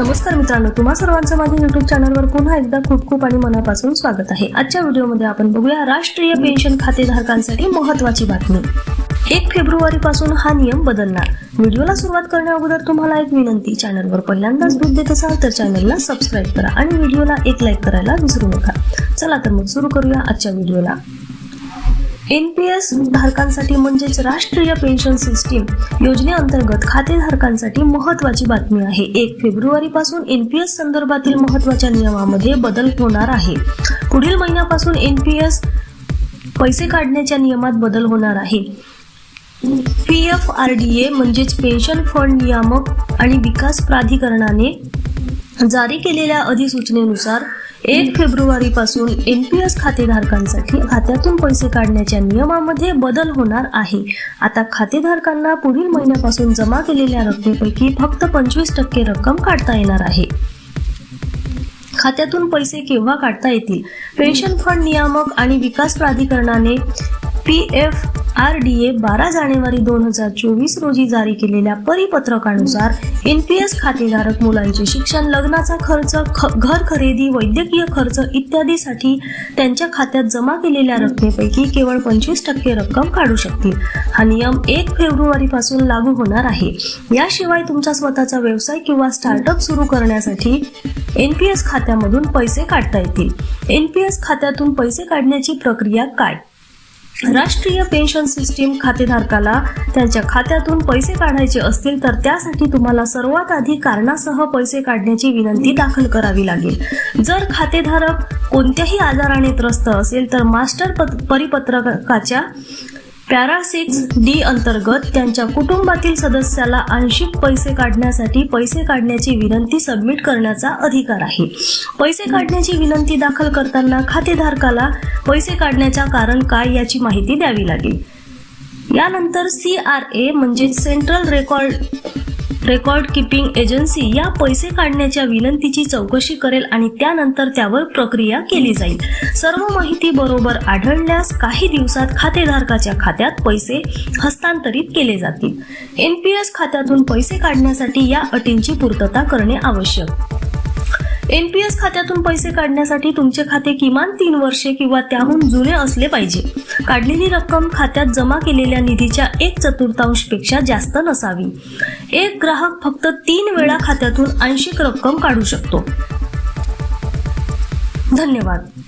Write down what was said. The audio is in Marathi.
नमस्कार मित्रांनो तुम्हा सर्वांचं माझ्या युट्यूब चॅनलवर पुन्हा एकदा खूप खूप आणि मनापासून स्वागत आहे. आजच्या व्हिडिओमध्ये आपण बघूया राष्ट्रीय पेन्शन खातेधारकांसाठी महत्वाची बातमी. एक फेब्रुवारी पासून हा नियम बदलणार. व्हिडिओला सुरुवात करण्या अगोदर तुम्हाला एक विनंती चॅनलवर पहिल्यांदाच दूध देत असाल तर चॅनलला सबस्क्राईब करा आणि व्हिडिओला एक लाईक करायला विसरू नका. चला तर मग सुरू करूया आजच्या व्हिडिओला. एन पी धारकांसाठी म्हणजेच राष्ट्रीय पेन्शन सिस्टीम योजनेअंतर्गत खातेधारकांसाठी महत्वाची बातमी आहे. एक फेब्रुवारी पासून एस संदर्भातील महत्त्वाच्या नियमामध्ये बदल होणार आहे. पुढील महिन्यापासून एन पी एस पैसे काढण्याच्या नियमात बदल होणार आहे. P F R D A म्हणजेच पेन्शन फंड नियामक आणि विकास प्राधिकरणाने जारी केलेल्या अधिसूचनेनुसार एक फेब्रुवारी पासून एन पी एस खातेधारकांसाठी खात्यातून पैसे काढण्याच्या नियमामध्ये बदल होणार आहे. आता खातेधारकांना पुढील महिन्यापासून जमा केलेल्या रकमेपैकी फक्त पंचवीस टक्के रक्कम काढता येणार आहे. खात्यातून पैसे केव्हा काढता येतील? पेन्शन फंड नियामक आणि विकास प्राधिकरणाने P F R D A बारा जानेवारी दोन हजार चोवीस रोजी जारी केलेल्या परिपत्रकानुसार एन पी एस खातेधारक मुलांचे शिक्षण लग्नाचा खर्च ख- घर खरेदी वैद्यकीय खर्च इत्यादीसाठी त्यांच्या खात्यात जमा केलेल्या रकमेपैकी केवळ पंचवीस टक्के रक्कम काढू शकतील. हा नियम एक फेब्रुवारी पासून लागू होणार आहे. याशिवाय तुमचा स्वतःचा व्यवसाय किंवा स्टार्टअप सुरू करण्यासाठी एन पी एस खात्यामधून पैसे काढता येतील. एन पी एस खात्यातून पैसे काढण्याची प्रक्रिया काय? राष्ट्रीय पेन्शन सिस्टीम खातेधारकाला त्यांच्या खात्यातून पैसे काढायचे असतील तर त्यासाठी तुम्हाला सर्वात आधी कारणासह पैसे काढण्याची विनंती दाखल करावी लागेल. जर खातेधारक कोणत्याही आजाराने त्रस्त असेल तर मास्टर परिपत्रकाच्या पॅरा सिक्स डी अंतर्गत त्यांच्या कुटुंबातील सदस्याला आंशिक पैसे काढण्यासाठी पैसे काढण्याची विनंती सबमिट करण्याचा अधिकार आहे. पैसे काढण्याची विनंती दाखल करताना खातेधारकाला पैसे काढण्याच्या कारण काय याची माहिती द्यावी लागेल. यानंतर सी आर ए म्हणजे central record record keeping agency या पैसे काढण्याच्या विनंतीची चौकशी करेल आणि त्यानंतर त्यावर प्रक्रिया केली जाईल. सर्व माहिती बरोबर आढळल्यास काही दिवसात खातेधारकाच्या खात्यात पैसे हस्तांतरित केले जातील. एनपीएस खात्यातून पैसे काढण्यासाठी या अटींची पूर्तता करणे आवश्यक. एनपीएस खात्यातून पैसे काढण्यासाठी तुमचे खाते किमान तीन वर्षे किंवा त्याहून जुने असले पाहिजे. काढलेली रक्कम खात्यात जमा केलेल्या निधीच्या एक चतुर्थांशपेक्षा जास्त नसावी. एक ग्राहक फक्त तीन वेळा खात्यातून आंशिक रक्कम काढू शकतो. धन्यवाद.